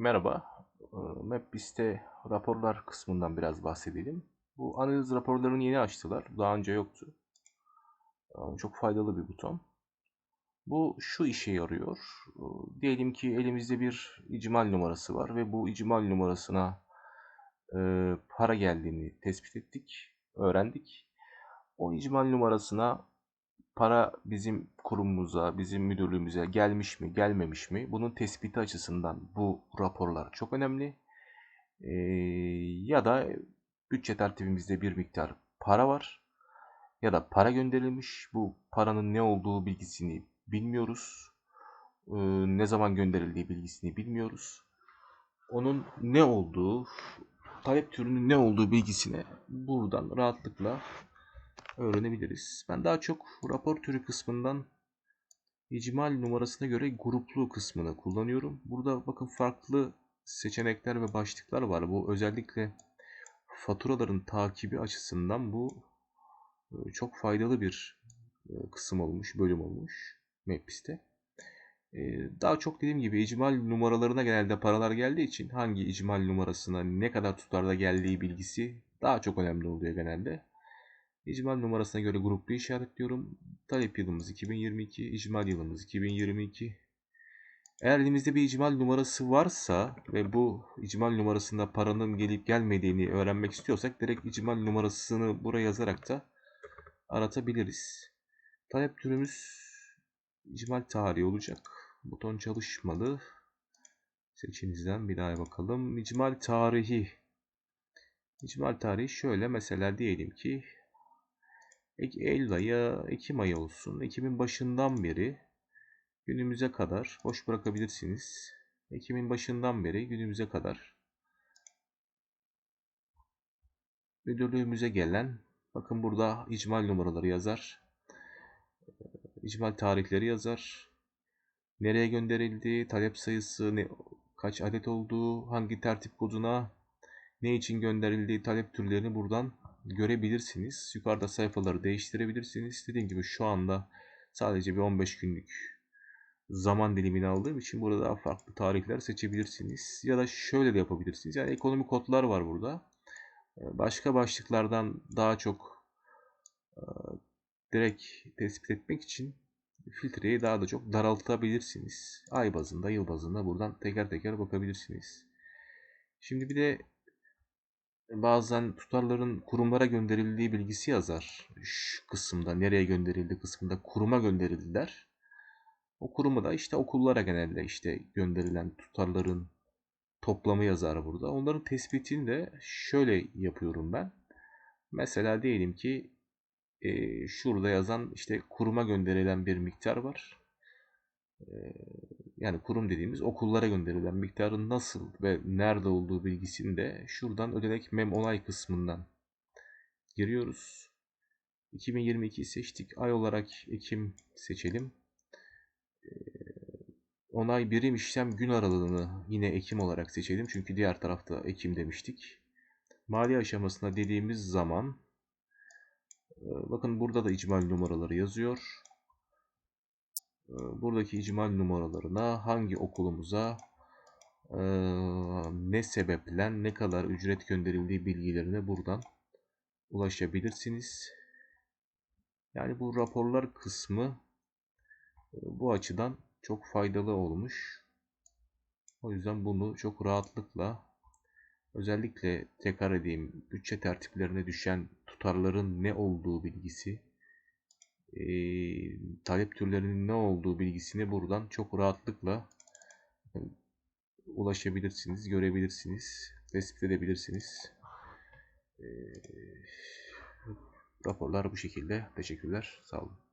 Merhaba. Ee, MapBiz'te raporlar kısmından biraz bahsedelim. Bu analiz raporlarını yeni açtılar. Daha önce yoktu. Ee, Çok faydalı bir buton. Bu şu işe yarıyor. Ee, Diyelim ki elimizde bir icmal numarası var ve bu icmal numarasına e, para geldiğini tespit ettik, öğrendik. O icmal numarasına para bizim kurumumuza, bizim müdürlüğümüze gelmiş mi, gelmemiş mi? Bunun tespiti açısından bu raporlar çok önemli. Ee, ya da bütçe tertibimizde bir miktar para var ya da para gönderilmiş. Bu paranın ne olduğu bilgisini bilmiyoruz. Ee, ne zaman gönderildiği bilgisini bilmiyoruz. Onun ne olduğu, talep türünün ne olduğu bilgisine buradan rahatlıkla öğrenebiliriz. Ben daha çok rapor türü kısmından icmal numarasına göre gruplu kısmını kullanıyorum. Burada bakın farklı seçenekler ve başlıklar var. Bu özellikle faturaların takibi açısından bu e, çok faydalı bir e, kısım olmuş, bölüm olmuş Mapbiz'te. E, Daha çok dediğim gibi icmal numaralarına genelde paralar geldiği için hangi icmal numarasına ne kadar tutarda geldiği bilgisi daha çok önemli oluyor genelde. İcmal numarasına göre gruplu işaretliyorum. Talep yılımız 2022, icmal yılımız 2022. Eğer elimizde bir icmal numarası varsa ve bu icmal numarasında paranın gelip gelmediğini öğrenmek istiyorsak direkt icmal numarasını buraya yazarak da aratabiliriz. Talep türümüz icmal tarihi olacak. Buton çalışmalı. Seçinizden bir daha bakalım. İcmal tarihi. İcmal tarihi şöyle mesela diyelim ki Eylül ayı, Ekim ayı olsun. Ekim'in başından beri günümüze kadar boş bırakabilirsiniz. Ekim'in başından beri günümüze kadar müdürlüğümüze gelen bakın burada icmal numaraları yazar. İcmal tarihleri yazar. Nereye gönderildi, talep sayısı, ne, kaç adet olduğu, hangi tertip koduna, ne için gönderildiği talep türlerini buradan görebilirsiniz. Yukarıda sayfaları değiştirebilirsiniz. Dediğim gibi şu anda sadece bir 15 günlük zaman dilimini aldığım için burada daha farklı tarihler seçebilirsiniz. Ya da şöyle de yapabilirsiniz. Yani ekonomi kodlar var burada. Başka başlıklardan daha çok direkt tespit etmek için filtreyi daha da çok daraltabilirsiniz. Ay bazında, yıl bazında buradan teker teker bakabilirsiniz. Şimdi bir de bazen tutarların kurumlara gönderildiği bilgisi yazar. Şu kısımda nereye gönderildi kısmında kuruma gönderildiler. O kurumu da işte okullara genelde işte gönderilen tutarların toplamı yazar burada. Onların tespitini de şöyle yapıyorum ben. Mesela diyelim ki e, şurada yazan işte kuruma gönderilen bir miktar var. E, yani kurum dediğimiz okullara gönderilen miktarın nasıl ve nerede olduğu bilgisini de şuradan ödenek mem olay kısmından giriyoruz. 2022 seçtik. Ay olarak Ekim seçelim. Onay birim işlem gün aralığını yine Ekim olarak seçelim. Çünkü diğer tarafta Ekim demiştik. Mali aşamasına dediğimiz zaman bakın burada da icmal numaraları yazıyor. Buradaki icmal numaralarına hangi okulumuza ne sebeple ne kadar ücret gönderildiği bilgilerine buradan ulaşabilirsiniz. Yani bu raporlar kısmı bu açıdan çok faydalı olmuş. O yüzden bunu çok rahatlıkla özellikle tekrar edeyim bütçe tertiplerine düşen tutarların ne olduğu bilgisi talep türlerinin ne olduğu bilgisini buradan çok rahatlıkla ulaşabilirsiniz, görebilirsiniz, tespit edebilirsiniz. Raporlar bu şekilde. Teşekkürler. Sağ olun.